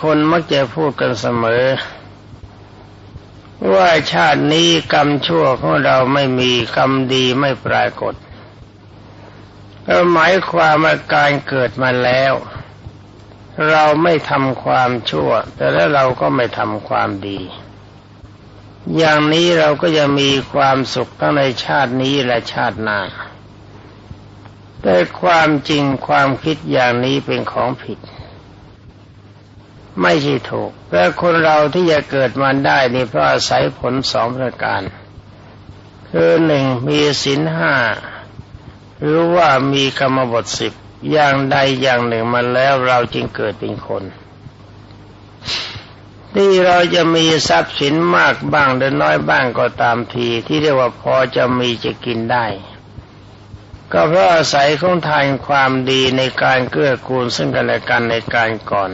คนมักจะพูดกันเสมอ ว่าชาตินี้กรรมชั่วของเราไม่มีกรรมดีไม่ปรากฏก็หมายความว่าการเกิดมาแล้ว เราไม่ทำความชั่ว แต่แล้วเราก็ไม่ทำความดี อย่างนี้เราก็จะมีความสุขทั้งในชาตินี้และชาติหน้าแต่ความจริงความคิดอย่างนี้เป็นของผิด ไม่ใช่ถูกแต่คนเราที่จะเกิดมาได้นี่เพราะอาศัยผลสองประการ คือหนึ่งมีศีลห้าหรือว่ามีกรรมบทสิบอย่างใดอย่างหนึ่งมาแล้วเราจึงเกิดเป็นคนที่เราจะมีทรัพย์สินมากบ้างหรือน้อยบ้างก็ตามทีที่เรียกว่าพอจะมีจะกินได้ ก็เพราะอาศัยของทานความดีในการเกื้อกูลซึ่งกันและกันในการก่อน